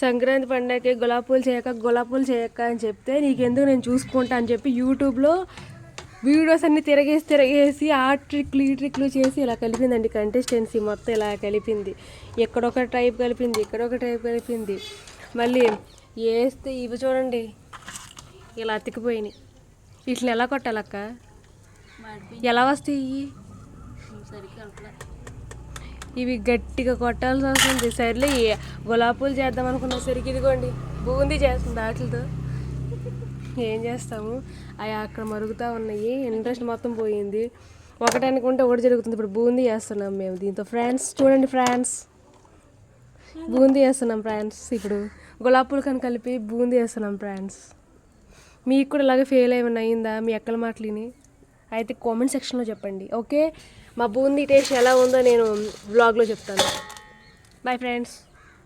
సంక్రాంతి పండగకి గులాబీ పూలు చేయక గులాబీ పూలు చేయక అని చెప్తే నీకెందుకు నేను చూసుకుంటా అని చెప్పి యూట్యూబ్లో వీడియోస్ అన్ని తిరగేసి తిరగేసి ఆ ట్రిక్లు ఈ ట్రిక్లు చేసి ఇలా కలిపిందండి కంటెస్టెన్సీ మొత్తం ఇలా కలిపింది. ఎక్కడొక టైప్ కలిపింది ఇక్కడొక టైప్ కలిపింది. మళ్ళీ వేస్తే ఇవి చూడండి ఇలా అతికిపోయినాయి. వీటిని ఎలా కొట్టాలక్క? ఎలా వస్తాయి? ఇవి? గట్టిగా కొట్టాల్సి వస్తుంది. సర్లే గులాబీలు చేద్దాం అనుకున్నసరికి ఇదిగోండి బూందీ చేస్తుంది వాటితో ఏం చేస్తాము? అవి అక్కడ మరుగుతూ ఉన్నాయి ఇంట్రెస్ట్ మొత్తం పోయింది. ఒకటి అనుకుంటే ఒకటి జరుగుతుంది. ఇప్పుడు బూందీ చేస్తున్నాం మేము దీంతో. ఫ్రాన్స్ చూడండి ఫ్రాన్స్. బూందీ వేస్తున్నాం ఫ్రాన్స్ ఇప్పుడు. గులాబీ కానీ కలిపి బూందీ వేస్తున్నాం ఫ్రాన్స్. మీకు కూడా ఇలాగే ఫెయిల్ ఏమైనా అయిందా మీ ఎక్కల మాటలిని అయితే కామెంట్ సెక్షన్లో చెప్పండి ఓకే? మా బూందీ టేస్ట్ ఎలా ఉందో నేను బ్లాగ్లో చెప్తాను. Bye friends